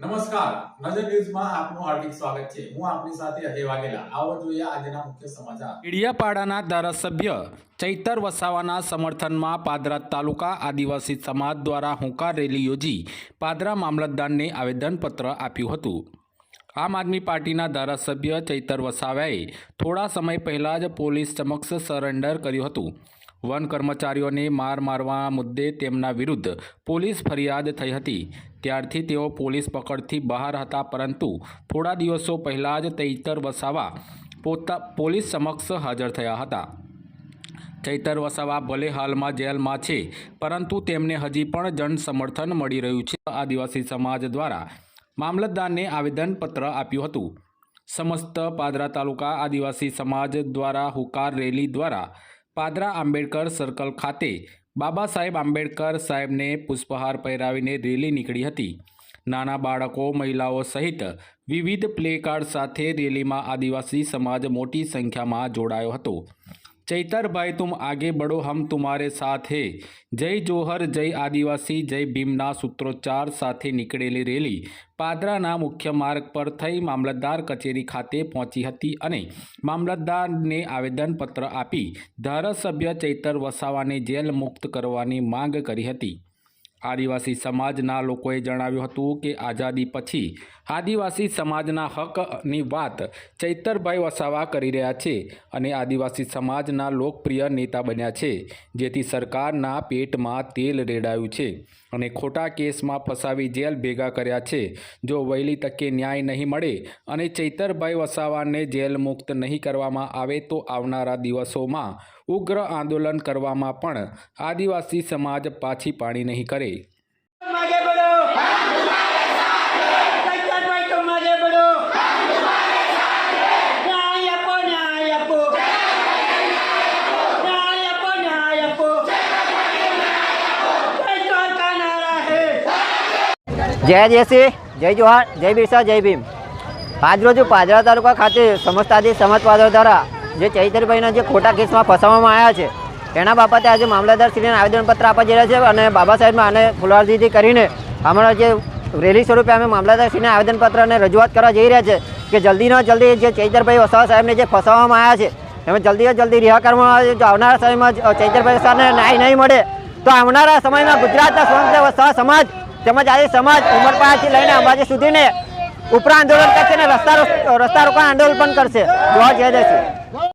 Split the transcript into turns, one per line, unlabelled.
નમસ્કાર. નજર ન્યૂઝમાં આપનું હાર્દિક સ્વાગત છે. હું આપની સાથે અજય વાઘેલા. આવો જોઈએ આજના મુખ્ય સમાચાર.
ઈડિયાપાડાના ધારાસભ્ય ચૈતર વસાવાના સમર્થનમાં પાદરા તાલુકા આદિવાસી સમાજ દ્વારા હુંકાર રેલી યોજી પાદરા મામલતદારને આવેદનપત્ર આપ્યું હતું. આમ આદમી પાર્ટીના ધારાસભ્ય ચૈતર વસાવાએ થોડા સમય પહેલાં જ પોલીસ સમક્ષ સરેન્ડર કર્યું હતું. વન કર્મચારીઓને માર મારવા મુદ્દે તેમના વિરુદ્ધ પોલીસ ફરિયાદ થઈ હતી. ત્યારથી તેઓ પોલીસ પકડથી બહાર હતા, પરંતુ થોડા દિવસો પહેલાં જ ચૈતર વસાવા પોતા પોલીસ સમક્ષ હાજર થયા હતા. ચૈતર વસાવા ભલે હાલમાં જેલમાં છે, પરંતુ તેમને હજી પણ જન સમર્થન મળી રહ્યું છે. આદિવાસી સમાજ દ્વારા મામલતદારને આવેદનપત્ર આપ્યું હતું. સમસ્ત પાદરા તાલુકા આદિવાસી સમાજ દ્વારા હુકાર રેલી દ્વારા પાદરા આંબેડકર સર્કલ ખાતે બાબા સાહેબ આંબેડકર સાહેબને પુષ્પહાર પહેરાવીને રેલી નીકળી હતી. નાના બાળકો, મહિલાઓ સહિત વિવિધ પ્લેકાર્ડ સાથે રેલીમાં આદિવાસી સમાજ મોટી સંખ્યામાં જોડાયો હતો. ચૈતરભાઈ तुम આગે બઢો હમ તુમારે साथ है। જય જોહર જય આદિવાસી જય ભીમના સૂત્રોચ્ચાર સાથે નીકળેલી રેલી પાદરાના મુખ્ય માર્ગ પર થઈ મામલતદાર કચેરી ખાતે પહોંચી હતી અને મામલતદારને આવેદનપત્ર આપી ધારાસભ્ય ચૈતર વસાવાને જેલ મુક્ત કરવાની માંગ કરી હતી। આદિવાસી સમાજના લોકોએ જણાવ્યું હતું કે આઝાદી પછી આદિવાસી સમાજના હકની વાત ચૈતરભાઈ વસાવા કરી રહ્યા છે અને આદિવાસી સમાજના લોકપ્રિય નેતા બન્યા છે, જેથી સરકારના પેટમાં તેલ રેડાયું છે. અને ખોટા કેસમાં ફસાવી જેલ ભેગા કર્યા છે. જો વહેલી તકે ન્યાય નહીં મળે અને ચૈતરભાઈ વસાવાને જેલ મુક્ત નહીં કરવામાં આવે તો આવનારા દિવસોમાં ઉગ્ર આંદોલન કરવામાં પણ આદિવાસી સમાજ પાછી પાણી નહીં કરે.
જય જયસિંહ જય જોહાર, જય બિરસા, જય ભીમ. આજરોજ પાદરા તાલુકા ખાતે સમસ્ત આદિ સમાજ પાદરા દ્વારા જે ચૈતરભાઈના જે ખોટા કેસમાં ફસાવવામાં આવ્યા છે એના બાબતે આજે મામલતદારશ્રીને આવેદનપત્ર આપવા જઈ રહ્યા છે અને બાબા સાહેબમાં આને ફુલવારજીથી કરીને અમારા જે રેલી સ્વરૂપે અમે મામલતદારશ્રીને આવેદનપત્ર અને રજૂઆત કરવા જઈ રહ્યા છે કે જલ્દીમાં જલ્દી જે ચૈતરભાઈ વસાવા સાહેબને જે ફસાવવામાં આવ્યા છે, એમાં જલ્દી જલ્દી રિહા કરવામાં આવે, જો આવનારા સમયમાં ચૈતરભાઈ સાહેબને ન્યાય નહીં મળે, તો આવનારા સમયમાં ગુજરાતના સ્વતંત્ર વસાવા સમાજ તેમજ આજે સમાજ ઉમરપાડાથી લઈને અંબાજી સુધીને ઉપરા આંદોલન કરશે અને રસ્તા રસ્તા રોકાણ આંદોલન પણ કરશે. જોવા જય જયસિંહ